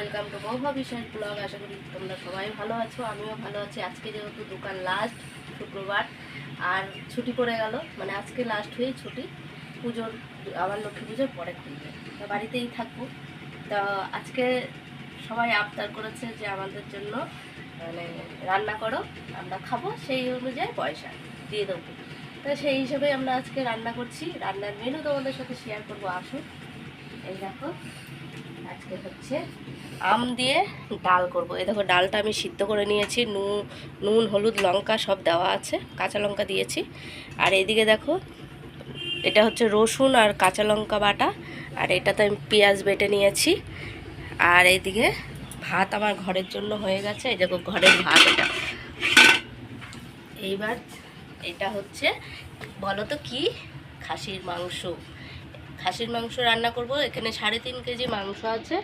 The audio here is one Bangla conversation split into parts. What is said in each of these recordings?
ওয়েলকাম টু মৌভা বিশাল ব্লগ আশা করি তোমরা সবাই ভালো আছো, আমিও ভালো আছি। আজকে যেহেতু দোকান লাস্ট শুক্রবার, আর ছুটি পড়ে গেল মানে আজকে লাস্ট হয়েই ছুটি। পুজোর, আবার লক্ষ্মী পুজোর পরে খুলবে। তো বাড়িতেই থাকব। তা আজকে সবাই আবদার করেছে যে আমাদের জন্য মানে রান্না করো, আমরা খাব, সেই অনুযায়ী পয়সা দিয়ে দেবো। তো সেই হিসেবে আমরা আজকে রান্না করছি। রান্নার মেনু তোমাদের সাথে শেয়ার করব, আসুন। এই দেখো, আজকে হচ্ছে আম দিয়ে ডাল করব। এই দেখো, ডালটা আমি সিদ্ধ করে নিয়েছি। নুন নুন, হলুদ, লঙ্কা সব দেওয়া আছে, কাঁচা লঙ্কা দিয়েছি। আর এইদিকে দেখো, এটা হচ্ছে রসুন আর কাঁচা লঙ্কা বাটা, আর এটাতে আমি পেঁয়াজ বেটে নিয়েছি। আর এদিকে ভাত আমার ঘরের জন্য হয়ে গেছে। এই দেখো, ঘরের ভাত এটা। এইবার এটা হচ্ছে বলো তো কি? খাসির মাংস। খাসির মাংস রান্না করব। এখানে সাড়ে তিন কেজি মাংস আছে।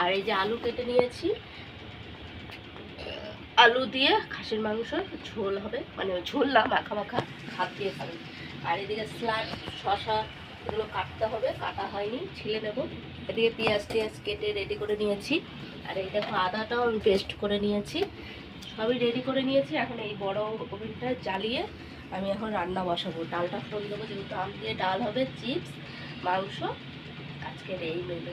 আর এই যে আলু কেটে নিয়েছি। আলু দিয়ে খাসির মাংস, ঝোল হবে। মানে ঝোল না, মাখা মাখা হাত দিয়ে খাবে। আর এদিকে স্লাড শশা এগুলো কাটতে হবে। কাটা হয়নি, ছিলে নেব। এদিকে পেঁয়াজ টিয়াজ কেটে রেডি করে নিয়েছি। আর এই দেখো আদাটাও আমি পেস্ট করে নিয়েছি। সবই রেডি করে নিয়েছি। এখন এই বড় ওভেনটা জ্বালিয়ে আমি এখন রান্না বসাবো। ডালটা ফোন দেবো, যেহেতু আম দিয়ে ডাল হবে, চিপস, মাংস, আজকের এই মেনু।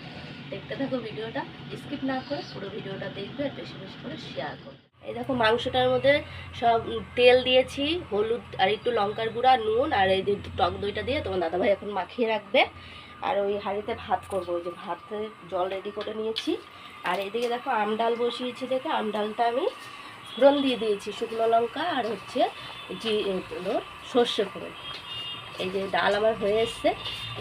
দেখতে থাকো ভিডিওটা স্কিপ না করে পুরো ভিডিওটা দেখবে আর বেশি বেশি করে শেয়ার করবে। এই দেখো মাংসটার মধ্যে সব তেল দিয়েছি, হলুদ আর একটু লঙ্কার গুঁড়া, নুন আর এই টক দইটা দিয়ে তোমার দাদাভাই এখন মাখিয়ে রাখবে। আর ওই হাঁড়িতে ভাত করব, ওই যে ভাতে জল রেডি করে নিয়েছি। আর এদিকে দেখো আম ডাল বসিয়েছি দেখে, আম ডালটা আমি ফোড়ন দিয়ে দিয়েছি, শুকনো লঙ্কা আর হচ্ছে জি সর্ষে ফোড়ন। এই যে ডাল আমার হয়ে এসছে,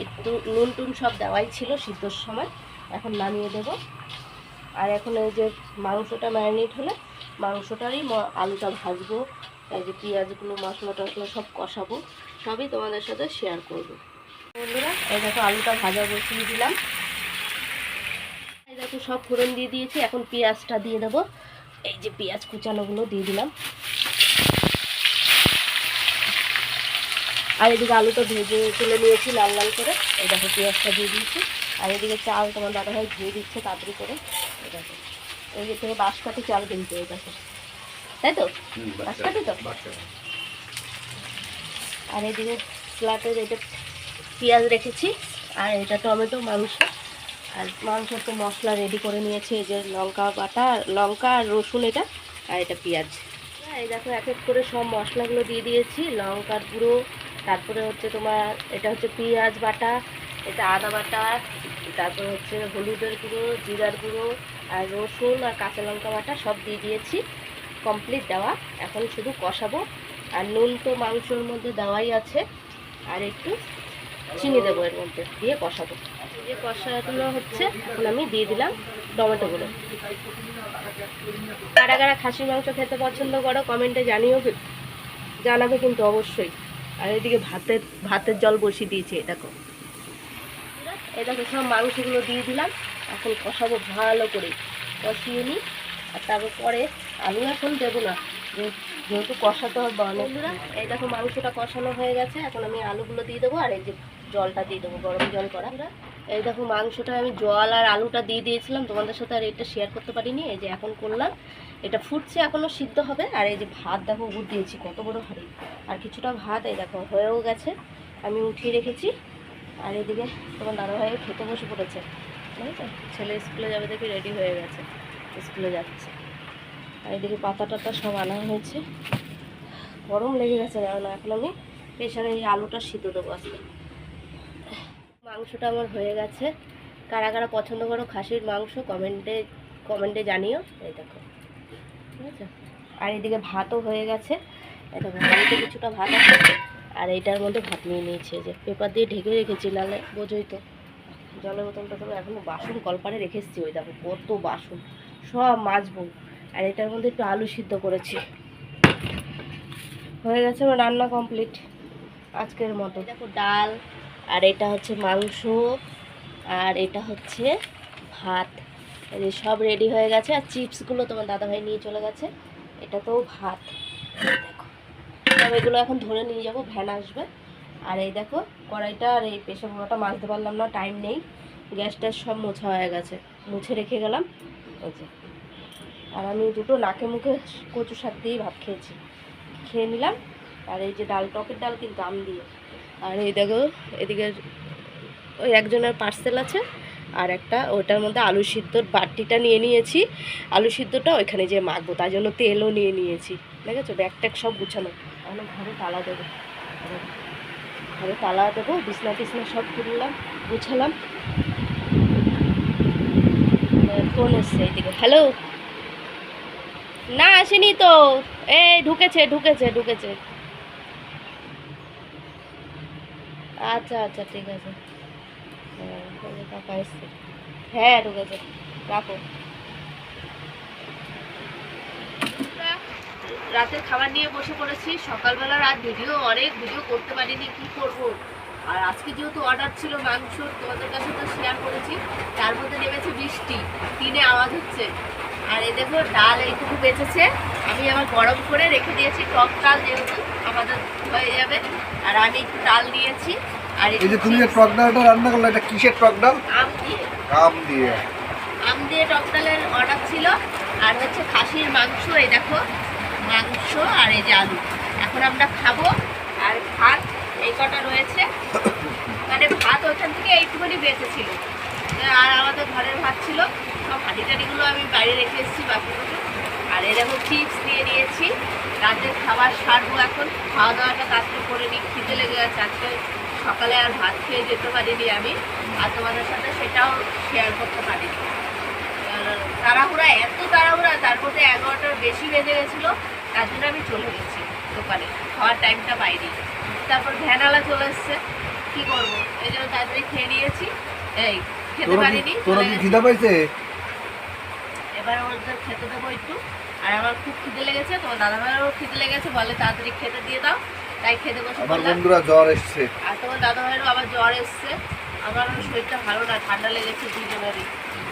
একটু নুন টুন সব দেওয়াই ছিল সিদ্ধর সময়। এখন নামিয়ে দেব। আর এখন এই যে মাংসটা ম্যারিনেট হলে মাংসটারই আলুটা ভাজবো, এই যে পেঁয়াজগুলো, মশলা টশলা সব কষাবো, সবই তোমাদের সাথে শেয়ার করব। বন্ধুরা, এই দেখো আলুটা ভাজা বসিয়ে দিলাম। এই দেখো সব ফোড়ন দিয়ে দিয়েছি, এখন পেঁয়াজটা দিয়ে দেবো। এই যে পেঁয়াজ কুচানোগুলো দিয়ে দিলাম। আর এদিকে আলুটা ভেজে তুলে নিয়েছি লাল লাল করে। এই দেখো পেঁয়াজটা দিয়ে দিয়েছি। আর এদিকে চাল তোমার দাদা ভাই ধুয়ে দিচ্ছে তাড়াতাড়ি করে। এই দেখো। এই যে থেকে বাঁশকাঠি চাল কিনতে এই দেখো। তাই তো? বাঁশকাঠি তো? আর এদিকে স্লাটের এটা পেঁয়াজ রেখেছি আর এটা টমেটো মাংস। আর মাংসের তো মশলা রেডি করে নিয়েছে এই যে লঙ্কা বাটা লঙ্কা আর রসুন এটা আর এটা পেঁয়াজ। হ্যাঁ, এই দেখো এক এক করে সব মশলাগুলো দিয়ে দিয়েছি লঙ্কার গুঁড়ো তারপরে হচ্ছে তোমার এটা হচ্ছে পেঁয়াজ বাটা এটা আদা বাটা, তারপর হচ্ছে হলুদের গুঁড়ো, জিরার গুঁড়ো, আর রসুন আর কাঁচা লঙ্কা বাটা সব দিয়ে দিয়েছি। কমপ্লিট দেওয়া। এখন শুধু কষাবো। আর নুন তো মাংসর মধ্যে দেওয়াই আছে। আর একটু চিনি দেবো এর মধ্যে দিয়ে কষাবো। যে কষাগুলো হচ্ছে, এখন আমি দিয়ে দিলাম টমেটোগুলো কারা কারা খাসির মাংস খেতে পছন্দ করো কমেন্টে জানিও জানাবে কিন্তু অবশ্যই। আর এদিকে ভাতের ভাতের জল বসিয়ে দিয়েছি দেখো। এই দেখো সব মাংসগুলো দিয়ে দিলাম। এখন কষাবো ভালো করে। কষিয়ে নিই। আর তারপরে পরে আলু এখন দেবো না। যেহেতু কষাতে হবে বন্ধুরা এই দেখো মাংসটা কষানো হয়ে গেছে। এখন আমি আলুগুলো দিয়ে দেবো আর এই যে জলটা দিয়ে দেবো গরম জল করা। এই দেখো মাংসটা আমি জল আর আলুটা দিয়ে দিয়েছিলাম। তোমাদের সাথে আর এটা শেয়ার করতে পারিনি। এই যে এখন করলাম। এটা ফুটছে এখনও সিদ্ধ হবে। আর এই যে ভাত দেখো উঠ দিয়েছি কত বড় হাঁড়ি আর কিছুটা ভাত এই দেখো হয়েও গেছে। আমি উঠিয়ে রেখেছি। আর এদিকে তোমার দাদাভাই খেতে বসে পড়েছে। বুঝেছ? ছেলে স্কুলে যাবে দেখে রেডি হয়ে গেছে, স্কুলে যাচ্ছে। আর এদিকে পাতা টাতা সব আনা হয়েছে। গরম লেগে গেছে না, এখন আমি প্রেশারে এই আলুটা সিদ্ধ দেবো আজকে। মাংসটা আমার হয়ে গেছে। কারা কারা পছন্দ করো খাসির মাংস কমেন্টে কমেন্টে জানিও। এই দেখো। ঠিক আছে আর এদিকে ভাতও হয়ে গেছে। দেখো হাঁড়িতে কিছুটা ভাত আছে। আর এইটার মধ্যে ভাত নিয়ে নিয়েছে যে পেপার দিয়ে ঢেকে রেখেছি নাহলে বোঝোই তো। জলের বোতলটা তো এখনও বাসন কলপারে রেখে ওই দেখো, কত বাসন, সব মাজবো। আর এটার মধ্যে একটু আলু সিদ্ধ করেছি। হয়ে গেছে আমার রান্না কমপ্লিট আজকের মতো। দেখো ডাল, আর এটা হচ্ছে মাংস, আর এটা হচ্ছে ভাত। সব রেডি হয়ে গেছে, আর চিপসগুলো তোমার দাদাভাই নিয়ে চলে গেছে এটা তো ভাত দেখো। সব এগুলো এখন ধরে নিয়ে যাব, ভ্যান আসবে। আর এই দেখো, কড়াইটা আর এই প্রেশার কুকারটা মাজতে পারলাম না টাইম নেই। গ্যাস ট্যাস সব মোছা হয়ে গেছে, মুছে রেখে গেলাম। যে। আর আমি দুটো নাকে মুখে কচু শাক দিয়েই ভাত খেয়েছি। খেয়ে নিলাম। আর এই যে ডাল, টকের ডাল কিন্তু আম দিয়ে। আর এই দেখো, এদিকে ওই একজনের পার্সেল আছে, আর একটা ওটার মধ্যে আলু সিদ্ধর বাটিটা নিয়ে নিয়েছি। আলু সিদ্ধটা ওইখানে যে মাখবো, তার জন্য তেলও নিয়ে নিয়েছি। দেখেছ? ব্যাগ ট্যাগ সব গুছানো। এখন ঘরে তালা দেবো। ঘরে তালা দেবো, বিছনা টিছনা সব তুললাম, গুছালাম। ফোন এসছে এইদিকে। হ্যালো? না, আসেনি তো। এই, ঢুকেছে ঢুকেছে ঢুকেছে। আচ্ছা আচ্ছা ঠিক আছে। হ্যাঁ ওই যে কাকা এসছে। হ্যাঁ ঢুকেছে। রাখো। রাতের খাবার নিয়ে বসে পড়েছি। সকালবেলা রাত ভিডিও অনেক ভিডিও করতে পারিনি কি করব? আর আজকে যেহেতু অর্ডার ছিল মাংস তোমাদের কাছে তো শেয়ার করেছি তার মধ্যে নেমেছে বৃষ্টি টিনে আওয়াজ হচ্ছে। আর এই দেখো ডাল এইটুকু বেঁচেছে। আমি আবার গরম করে রেখে দিয়েছি টক ডাল যেহেতু আমাদের হয়ে যাবে। আর আমি একটু ডাল নিয়েছি আর এই যে তুমি যে টক ডালটা রান্না করলে এটা কিসের টক ডাল? আম দিয়ে। আম দিয়ে। আম দিয়ে টক ডালের অর্ডার ছিল। আর হচ্ছে খাসির মাংস এই দেখো। মাংস আর এই যে আলু। এখন আমরা খাব আর ভাত, এই কটা রয়েছে। মানে ভাত ওইখান থেকে এইটুকুনি বেঁচেছিল। আর আমাদের ঘরের ভাত ছিল। সব হাঁড়ি টাড়িগুলো আমি বাইরে রেখে এসেছি বাকিগুলো আর এরকম চিপস নিয়ে নিয়েছি। রাতের খাবার সারবো এখন। খাওয়া দাওয়াটা তাড়াতাড়ি করে নিই। খিদে লেগে গেছে। আজকে সকালে আর ভাত খেয়ে যেতে পারিনি আমি। আর তোমাদের সাথে সেটাও শেয়ার করতে পারিনি। তাড়াহুড়া, এত তাড়াহুড়া, তার মধ্যে এগারোটার বেশি বেজে গেছিল। তার জন্য আমি চলে গেছি দোকানে খাওয়ার টাইমটা পাইনি। তারপর ভ্যানালা চলে এসছে কী করব? এই জন্য তাড়াতাড়ি খেয়ে নিয়েছি। এই খেতে পারিনি। খিদা পাইছে? এবার ওদের খেতে দেবো একটু। আর আমার খুব খিদে লেগেছে তোমার দাদা ভাইয়েরও খিদে লেগেছে বলে তাড়াতাড়ি খেতে দিয়ে দাও। তাই খেতে বসে আমার বন্ধুরা জ্বর এসছে। আর তোমার দাদা ভাইয়েরও আবার জ্বর এসছে। আমার শরীরটা ভালো না ঠান্ডা লেগেছে দুজনেরই। তা